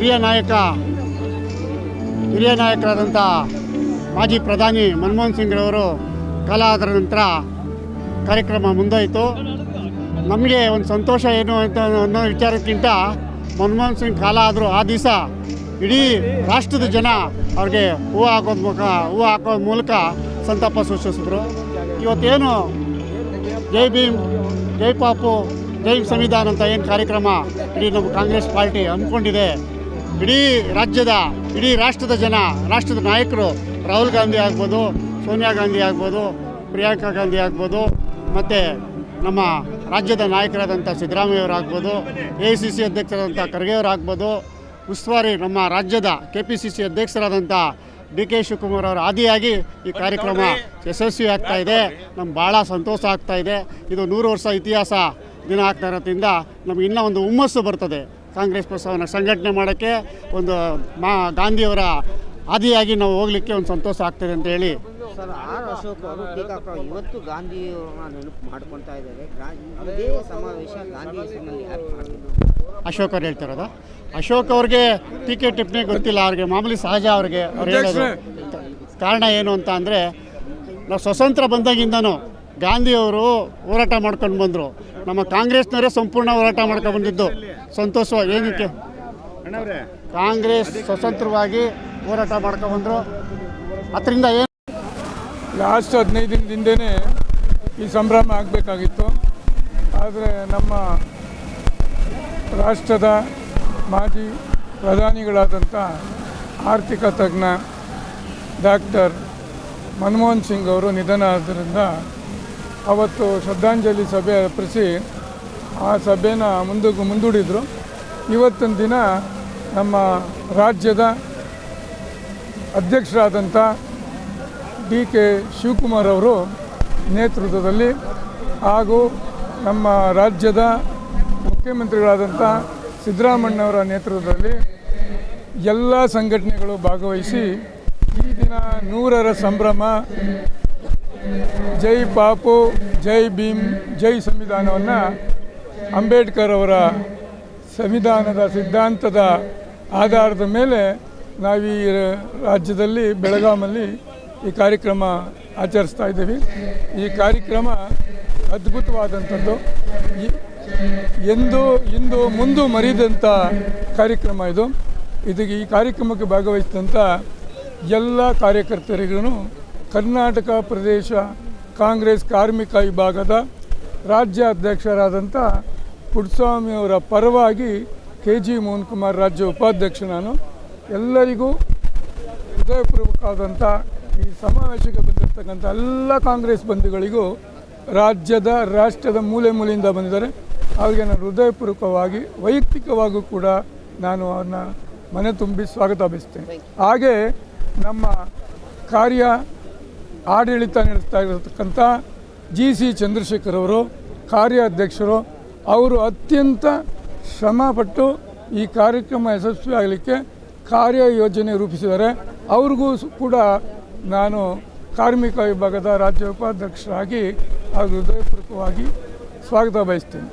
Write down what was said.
ಹಿರಿಯ ನಾಯಕ, ಹಿರಿಯ ನಾಯಕರಾದಂಥ ಮಾಜಿ ಪ್ರಧಾನಿ ಮನಮೋಹನ್ ಸಿಂಗ್ರವರು ಕಾಲ ಆದ ನಂತರ ಕಾರ್ಯಕ್ರಮ ಮುಂದಾಯಿತು. ನಮಗೆ ಒಂದು ಸಂತೋಷ ಏನು ಅಂತ ಅನ್ನೋ ವಿಚಾರಕ್ಕಿಂತ ಮನಮೋಹನ್ ಸಿಂಗ್ ಕಾಲ ಆದರೂ ಆ ದಿವಸ ಇಡೀ ರಾಷ್ಟ್ರದ ಜನ ಅವ್ರಿಗೆ ಹೂವು ಹಾಕೋದ್ ಮುಖ, ಹೂವು ಹಾಕೋ ಮೂಲಕ ಸಂತಾಪ ಸೂಚಿಸಿದ್ರು. ಇವತ್ತೇನು ಜೈ ಭೀಮ್, ಜೈ ಪಾಪು, ಜೈ ಸಂವಿಧಾನ ಅಂತ ಏನು ಕಾರ್ಯಕ್ರಮ ಇಡೀ ನಮ್ಮ ಕಾಂಗ್ರೆಸ್ ಪಾರ್ಟಿ ಹಮ್ಮಿಕೊಂಡಿದೆ ಇಡೀ ರಾಜ್ಯದ, ಇಡೀ ರಾಷ್ಟ್ರದ ಜನ, ರಾಷ್ಟ್ರದ ನಾಯಕರು ರಾಹುಲ್ ಗಾಂಧಿ ಆಗ್ಬೋದು, ಸೋನಿಯಾ ಗಾಂಧಿ ಆಗ್ಬೋದು, ಪ್ರಿಯಾಂಕಾ ಗಾಂಧಿ ಆಗ್ಬೋದು, ಮತ್ತು ನಮ್ಮ ರಾಜ್ಯದ ನಾಯಕರಾದಂಥ ಸಿದ್ದರಾಮಯ್ಯವರು ಆಗ್ಬೋದು ಎ ಸಿ ಸಿ ಅಧ್ಯಕ್ಷರಾದಂಥ ಖರ್ಗೆಯವರಾಗ್ಬೋದು ಉಸ್ತುವಾರಿ ನಮ್ಮ ರಾಜ್ಯದ ಕೆ ಪಿ ಸಿ ಸಿ ಅಧ್ಯಕ್ಷರಾದಂಥ ಡಿ ಕೆ ಶಿವಕುಮಾರ್ ಅವರ ಆದಿಯಾಗಿ ಈ ಕಾರ್ಯಕ್ರಮ ಯಶಸ್ವಿ ಆಗ್ತಾ ಇದೆ. ನಮ್ಗೆ ಭಾಳ ಸಂತೋಷ ಆಗ್ತಾ ಇದೆ. ಇದು ನೂರು ವರ್ಷ ಇತಿಹಾಸ ದಿನ ಆಗ್ತಾ ಇರೋದ್ರಿಂದ ನಮಗೆ ಇನ್ನೂ ಒಂದು ಹುಮ್ಮಸ್ಸು ಬರ್ತದೆ. ಕಾಂಗ್ರೆಸ್ ಪಕ್ಷವನ್ನು ಸಂಘಟನೆ ಮಾಡೋಕ್ಕೆ ಒಂದು ಮಾ ಗಾಂಧಿಯವರ ಆದಿಯಾಗಿ ನಾವು ಹೋಗಲಿಕ್ಕೆ ಒಂದು ಸಂತೋಷ ಆಗ್ತದೆ ಅಂತ ಹೇಳಿ. ಸರ್ ಆರ್ ಅಶೋಕ್ ಅವರು ಇವತ್ತು ಗಾಂಧಿಯವರನ್ನ ನೆನಪು ಮಾಡ್ಕೊಳ್ತಾ ಇದ್ದಾರೆ. ಇದೇ ಸಮಾವೇಶ ಗಾಂಧಿ ಹೆಸರಿನಲ್ಲಿ ಯಾರು ಮಾಡಿದ್ರು ಅಶೋಕ್ ಅವ್ರು ಹೇಳ್ತಿರೋದ. ಅಶೋಕ್ ಅವ್ರಿಗೆ ಟೀಕೆ ಟಿಪ್ಪಣಿ ಗೊತ್ತಿಲ್ಲ. ಅವ್ರಿಗೆ ಮಾಮೂಲಿ ಸಹಜ ಅವ್ರಿಗೆ ಅವ್ರು ಹೇಳೋದು. ಕಾರಣ ಏನು ಅಂತ ಅಂದರೆ ನಾವು ಸ್ವತಂತ್ರ ಬಂದಾಗಿಂದನೂ ಗಾಂಧಿಯವರು ಹೋರಾಟ ಮಾಡ್ಕೊಂಡು ಬಂದರು. ನಮ್ಮ ಕಾಂಗ್ರೆಸ್ನವರೇ ಸಂಪೂರ್ಣ ಹೋರಾಟ ಮಾಡ್ಕೊಂಡು ಬಂದಿದ್ದು. ಸಂತೋಷವಾಗಿ ಏನಕ್ಕೆ ಕಾಂಗ್ರೆಸ್ ಸ್ವತಂತ್ರವಾಗಿ ಹೋರಾಟ ಮಾಡ್ಕೊಂಡು ಬಂದರು. ಅದರಿಂದ ಏನು ಲಾಸ್ಟ್ ಹದಿನೈದು ದಿನದಿಂದೇ ಈ ಸಂಭ್ರಮ ಆಗಬೇಕಾಗಿತ್ತು. ಆದರೆ ನಮ್ಮ ರಾಷ್ಟ್ರದ ಮಾಜಿ ಪ್ರಧಾನಿಗಳಾದಂಥ ಆರ್ಥಿಕ ತಜ್ಞ ಡಾಕ್ಟರ್ ಮನಮೋಹನ್ ಸಿಂಗ್ ಅವರು ನಿಧನ ಆದ್ದರಿಂದ ಅವತ್ತು ಶ್ರದ್ಧಾಂಜಲಿ ಸಭೆ ಅರ್ಪಿಸಿ ಆ ಸಭೆನ ಮುಂದಕ್ಕೆ ಮುಂದೂಡಿದರು. ಇವತ್ತಿನ ದಿನ ನಮ್ಮ ರಾಜ್ಯದ ಅಧ್ಯಕ್ಷರಾದಂಥ ಡಿ ಕೆ ಶಿವಕುಮಾರ್ ಅವರು ನೇತೃತ್ವದಲ್ಲಿ ಹಾಗೂ ನಮ್ಮ ರಾಜ್ಯದ ಮುಖ್ಯಮಂತ್ರಿಗಳಾದಂಥ ಸಿದ್ದರಾಮಣ್ಣವರ ನೇತೃತ್ವದಲ್ಲಿ ಎಲ್ಲ ಸಂಘಟನೆಗಳು ಭಾಗವಹಿಸಿ ಈ ದಿನ ನೂರರ ಸಂಭ್ರಮ, ಜೈ ಪಾಪು, ಜೈ ಭೀಮ್, ಜೈ ಸಂವಿಧಾನವನ್ನು ಅಂಬೇಡ್ಕರ್ ಅವರ ಸಂವಿಧಾನದ ಸಿದ್ಧಾಂತದ ಆಧಾರದ ಮೇಲೆ ನಾವು ರಾಜ್ಯದಲ್ಲಿ ಬೆಳಗಾಮಲ್ಲಿ ಈ ಕಾರ್ಯಕ್ರಮ ಆಚರಿಸ್ತಾ ಇದ್ದೀವಿ. ಈ ಕಾರ್ಯಕ್ರಮ ಅದ್ಭುತವಾದಂಥದ್ದು. ಎಂದು, ಇಂದು ಮುಂದು ಮರಿದಂಥ ಕಾರ್ಯಕ್ರಮ ಇದು. ಇದಕ್ಕೆ ಈ ಕಾರ್ಯಕ್ರಮಕ್ಕೆ ಭಾಗವಹಿಸಿದಂಥ ಎಲ್ಲ ಕಾರ್ಯಕರ್ತರಿಗೂ ಕರ್ನಾಟಕ ಪ್ರದೇಶ ಕಾಂಗ್ರೆಸ್ ಕಾರ್ಮಿಕ ವಿಭಾಗದ ರಾಜ್ಯ ಅಧ್ಯಕ್ಷರಾದಂಥ ಪುಟ್ಟಸ್ವಾಮಿಯವರ ಪರವಾಗಿ ಕೆ ಜಿ ಮೋಹನ್ ಕುಮಾರ್ ರಾಜ್ಯ ಉಪಾಧ್ಯಕ್ಷ ನಾನು. ಎಲ್ಲರಿಗೂ ಹೃದಯಪೂರ್ವಕವಾದಂಥ ಈ ಸಮಾವೇಶಕ್ಕೆ ಬಂದಿರತಕ್ಕಂಥ ಎಲ್ಲ ಕಾಂಗ್ರೆಸ್ ಬಂಧುಗಳಿಗೂ ರಾಜ್ಯದ, ರಾಷ್ಟ್ರದ ಮೂಲೆ ಮೂಲೆಯಿಂದ ಬಂದಿದ್ದಾರೆ. ಅವರಿಗೆ ನಾನು ಹೃದಯಪೂರ್ವಕವಾಗಿ, ವೈಯಕ್ತಿಕವಾಗೂ ಕೂಡ ನಾನು ಅವ್ರನ್ನ ಮನೆ ತುಂಬಿ ಸ್ವಾಗತ ಬಯಸ್ತೇನೆ ಹಾಗೆ ನಮ್ಮ ಕಾರ್ಯ ಆಡಳಿತ ನಡೆಸ್ತಾ ಇರತಕ್ಕಂಥ ಜಿ ಸಿ ಚಂದ್ರಶೇಖರ್ ಅವರು ಕಾರ್ಯಾಧ್ಯಕ್ಷರು, ಅವರು ಅತ್ಯಂತ ಶ್ರಮಪಟ್ಟು ಈ ಕಾರ್ಯಕ್ರಮ ಯಶಸ್ವಿ ಆಗಲಿಕ್ಕೆ ಕಾರ್ಯಯೋಜನೆ ರೂಪಿಸಿದ್ದಾರೆ. ಅವ್ರಿಗೂ ಕೂಡ ನಾನು ಕಾರ್ಮಿಕ ವಿಭಾಗದ ರಾಜ್ಯ ಉಪಾಧ್ಯಕ್ಷರಾಗಿ ಹಾಗೂ ಹೃದಯಪೂರ್ವಕವಾಗಿ ಸ್ವಾಗತ ಬಯಸ್ತೇನೆ.